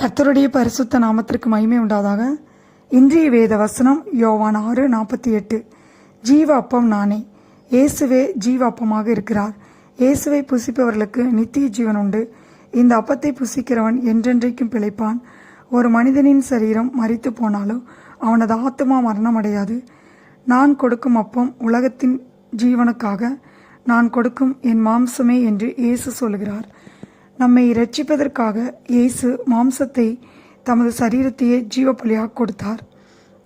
கர்த்தருடைய பரிசுத்த நாமத்திற்கு மகிமை உண்டாதாக. இன்றைய வேத வசனம் யோவான் ஆறு நாற்பத்தி எட்டு. ஜீவ அப்பம் நானே. இயேசுவே ஜீவ அப்பமாக இருக்கிறார். இயேசுவை புசிப்பவர்களுக்கு நித்திய ஜீவன் உண்டு. இந்த அப்பத்தை புசிக்கிறவன் என்றென்றைக்கும் பிழைப்பான். ஒரு மனிதனின் சரீரம் மறித்து போனாலும் அவனது ஆத்துமா மரணமடையாது. நான் கொடுக்கும் அப்பம் உலகத்தின் ஜீவனுக்காக. நான் கொடுக்கும் என் மாம்சமே என்று இயேசு சொல்கிறார். நம்மை இரட்சிப்பதற்காக இயேசு மாம்சத்தை தமது சரீரத்தையே ஜீவப்பலியாக கொடுத்தார்.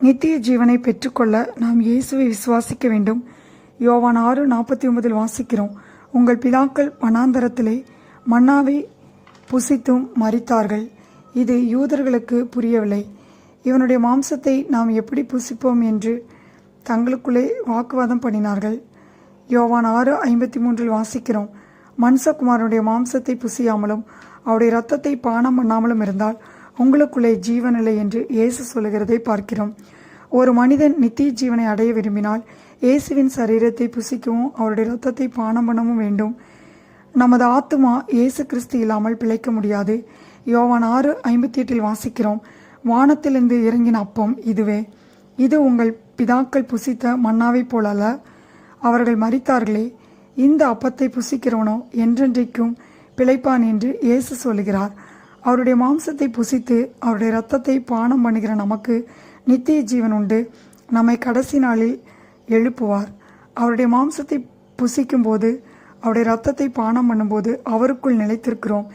நித்திய ஜீவனை பெற்றுக்கொள்ள நாம் இயேசுவை விசுவாசிக்க வேண்டும். யோவான் ஆறு நாற்பத்தி ஒன்பதில் வாசிக்கிறோம். உங்கள் பிதாக்கள் வனாந்தரத்திலே மன்னாவை புசித்தும் மறித்தார்கள் இது யூதர்களுக்கு புரியவில்லை. இவனுடைய மாம்சத்தை நாம் எப்படி புசிப்போம்? என்று தங்களுக்குள்ளே வாக்குவாதம் பண்ணினார்கள். யோவான் ஆறு ஐம்பத்தி மூன்றில் வாசிக்கிறோம். மன்சகுமாரனுடைய மாம்சத்தை புசியாமலும் அவருடைய ரத்தத்தை பானம் பண்ணாமலும் இருந்தால் உங்களுக்குள்ளே ஜீவனில்லை என்று இயேசு சொல்லுகிறதை பார்க்கிறோம். ஒரு மனிதன் நித்திய ஜீவனை அடைய விரும்பினால் இயேசுவின் சரீரத்தை புசிக்கவும் அவருடைய ரத்தத்தை பானம் பண்ணவும் வேண்டும். நமது ஆத்துமா இயேசு கிறிஸ்து இல்லாமல் பிழைக்க முடியாது. யோவான் ஆறு ஐம்பத்தி எட்டில் வாசிக்கிறோம். வானத்திலிருந்து இறங்கின அப்பம் இதுவே. இது உங்கள் பிதாக்கள் புசித்த மன்னாவைப் போலல்ல. அவர்கள் மறித்தார்களே இந்த அப்பத்தை புசிக்கிறவனோ என்றென்றைக்கும் பிழைப்பான் என்று இயேசு சொல்லுகிறார். அவருடைய மாம்சத்தை புசித்து அவருடைய இரத்தத்தை பானம் பண்ணுகிற நமக்கு நித்திய ஜீவன் உண்டு. நம்மை கடைசி நாளில் எழுப்புவார். அவருடைய மாம்சத்தை புசிக்கும்போது அவருடைய இரத்தத்தை பானம் பண்ணும்போது அவருக்குள் நிலைத்திருக்கிறோம்.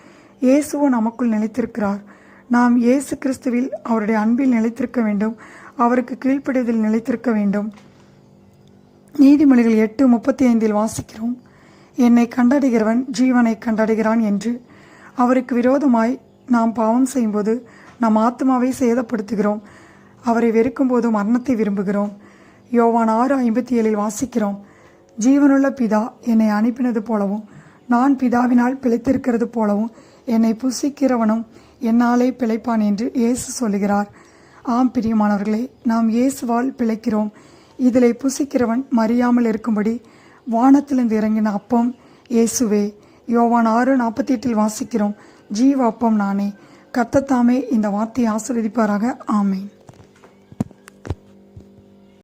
இயேசுவோ நமக்குள் நிலைத்திருக்கிறார். நாம் இயேசு கிறிஸ்துவில் அவருடைய அன்பில் நிலைத்திருக்க வேண்டும். அவருக்கு கீழ்ப்படுவதில் நிலைத்திருக்க வேண்டும். நீதிமொழிகள் எட்டு முப்பத்தி ஐந்தில் வாசிக்கிறோம் என்னை கண்டடைகிறவன் ஜீவனை கண்டடைகிறான் என்று. அவருக்கு விரோதமாய் நாம் பாவம் செய்யும்போது நம் ஆத்மாவை சேதப்படுத்துகிறோம். அவரை வெறுக்கும்போது மரணத்தை விரும்புகிறோம். யோவான் ஆறு ஐம்பத்தி ஏழில் வாசிக்கிறோம் ஜீவனுள்ள பிதா என்னை அனுப்பினது போலவும் நான் பிதாவினால் பிழைத்திருக்கிறது போலவும் என்னை புசிக்கிறவனும் என்னாலே பிழைப்பான் என்று இயேசு சொல்லுகிறார். ஆம் பிரியமானவர்களே நாம் இயேசுவால் பிழைக்கிறோம். இதிலே புசிக்கிறவன் மறியாமல் இருக்கும்படி வானத்திலிருந்து இறங்கின அப்பம் இயேசுவே. யோவான் ஆறு நாற்பத்தி எட்டில் வாசிக்கிறோம். ஜீவ அப்பம் நானே. கத்தத்தாமே இந்த வார்த்தையை ஆசிர்வதிப்பாராக. ஆமேன்.